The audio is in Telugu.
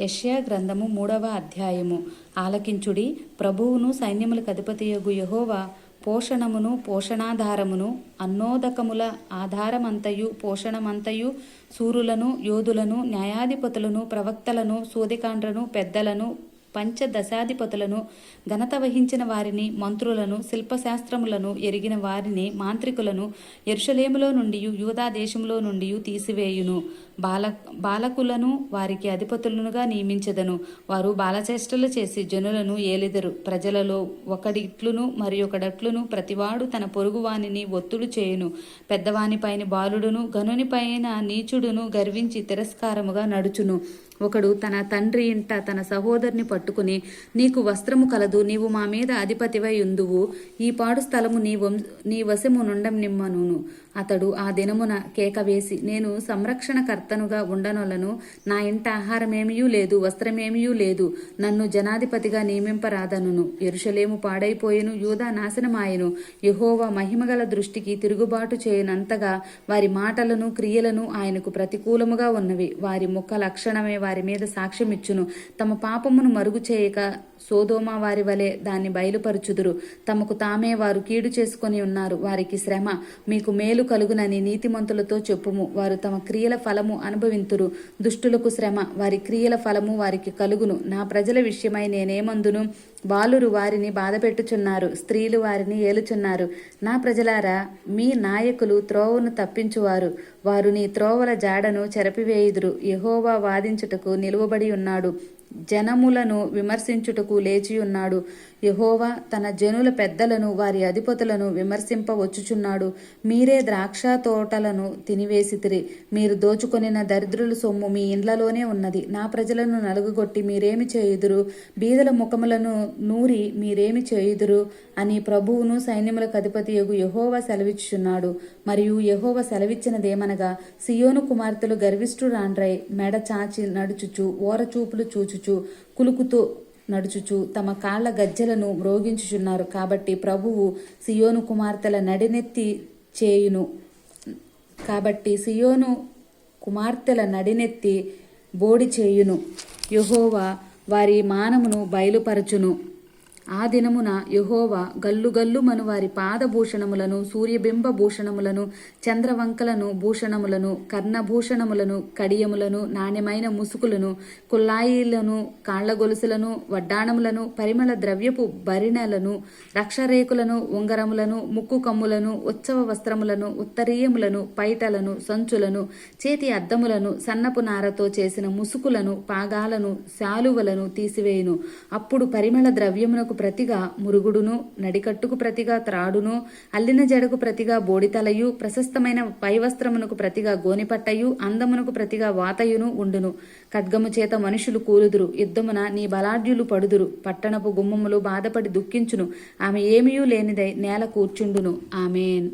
యష్యా గ్రంథము మూడవ అధ్యాయము. ఆలకించుడి ప్రభువును సైన్యములకు అధిపతియగు యహోవా పోషణమును పోషణాధారమును అన్నోదకముల ఆధారమంతయు పోషణమంతయు సూరులను యోధులను న్యాయాధిపతులను ప్రవక్తలను సూదికాండ్రను పెద్దలను పంచదశాధిపతులను ఘనత వహించిన వారిని మంత్రులను శిల్పశాస్త్రములను ఎరిగిన వారిని మాంత్రికులను ఎరుషలేములో నుండి యూదా దేశంలో నుండి తీసివేయును. బాల బాలకులను వారికి అధిపతులనుగా నియమించదను. వారు బాలచేష్టలు చేసి జనులను ఏలిదరు. ప్రజలలో ఒకడిట్లును మరి ఒకడట్లును ప్రతివాడు తన పొరుగువానిని ఒత్తుడు చేయును. పెద్దవానిపైన బాలుడును గనునిపైన నీచుడును గర్వించి తిరస్కారముగా నడుచును. ఒకడు తన తండ్రి ఇంట తన సహోదరుని పట్టుకుని నీకు వస్త్రము కలదు నీవు మా మీద అధిపతివై ఉందువు. ఈ పాడు స్థలము నీ వం నీ వశము నుండం నిమ్మనును. అతడు ఆ దినమున కేక వేసి నేను అత్తనుగా ఉండనొలను నా ఇంట ఆహారమేమియూ లేదు వస్త్రమేమియూ లేదు. నన్ను జనాధిపతిగా నియమింపరాదనును. ఎరుషలేము పాడైపోయెను యూదా నాశనమాయెను. యహోవా మహిమగల దృష్టికి తిరుగుబాటు చేయనంతగా వారి మాటలను క్రియలను ఆయనకు ప్రతికూలముగా ఉన్నవి. వారి ముఖ లక్షణమే వారి మీద సాక్ష్యమిచ్చును. తమ పాపమును మరుగు చేయక సోదోమ వారి వలె దాన్ని బయలుపరుచుదురు. తమకు తామే వారు కీడు చేసుకొని ఉన్నారు. వారికి శ్రమ మీకు మేలు కలుగునని నీతిమంతులతో చెప్పుము. వారు తమ క్రియల ఫలము అనుభవింతురు. దుష్టులకు శ్రమ వారి క్రియల ఫలము వారికి కలుగును. నా ప్రజల విషయమై నేనేమందును? బాలురు వారిని బాధపెట్టుచున్నారు స్త్రీలు వారిని ఏలుచున్నారు. నా ప్రజలారా మీ నాయకులు త్రోవను తప్పించువారు. వారు నీ త్రోవల జాడను చెరపివేయుదురు. యహోవా వాదించుటకు నిలువబడి ఉన్నాడు. జనములను విమర్శించుటకు లేచి ఉన్నాడు. యహోవా తన జనుల పెద్దలను వారి అధిపతులను విమర్శింపవచ్చుచున్నాడు. మీరే ద్రాక్ష తోటలను తినివేసితిరి. మీరు దోచుకొనిన దరిద్రుల సొమ్ము మీ ఇండ్లలోనే ఉన్నది. నా ప్రజలను నలుగుగొట్టి మీరేమి చేయుదురు? బీదల ముఖములను నూరి మీరేమి చేయుదురు? అని ప్రభువును సైన్యములకు అధిపతి యగు యహోవా సెలవిచ్చుచున్నాడు. మరియు యహోవ సెలవిచ్చినదేమనగా సియోను కుమార్తెలు గర్విష్ఠురాండ్రై మెడ చాచి నడుచుచు ఓరచూపులు చూచుచు కులుకుతూ నడుచుచు తమ కాళ్ళ గజ్జలను మ్రోగించుచున్నారు. కాబట్టి ప్రభువు సియోను కుమార్తెల నడినెత్తి చేయును. కాబట్టి సియోను కుమార్తెల నడినెత్తి బోడి చేయును యహోవా వారి మానమును బయలుపరచును. ఆ దినమున యహోవా గల్లు మను వారి పాదభూషణములను సూర్యబింబ భూషణములను చంద్రవంకలను భూషణములను కర్ణభూషణములను కడియములను నాణ్యమైన ముసుకులను కుల్లాయిలను కాళ్ళగొలుసులను వడ్డాణములను పరిమళ ద్రవ్యపు భరిణలను రక్షరేకులను ఉంగరములను ముక్కు కమ్ములను ఉత్సవ వస్త్రములను ఉత్తరీయములను పైటలను సంచులను చేతి అద్దములను సన్నపు నారతో చేసిన ముసుకులను పాగాలను శాలువలను తీసివేయును. అప్పుడు పరిమళ ద్రవ్యమునకు ప్రతిగా మురుగుడును నడికట్టుకు ప్రతిగా త్రాడును అల్లిన జడకు ప్రతిగా బోడితలయు ప్రశస్తమైన పైవస్త్రమునకు ప్రతిగా గోనిపట్టయు అందమునకు ప్రతిగా వాతయును ఉండును. ఖడ్గము చేత మనుషులు కూలుదురు యుద్ధమున నీ బలాఢ్యులు పడుదురు పట్టణపు గుమ్మములు బాధపడి దుఃఖించును. ఆమె ఏమీయూ లేనిదై నేల కూర్చుండును. ఆమెన్.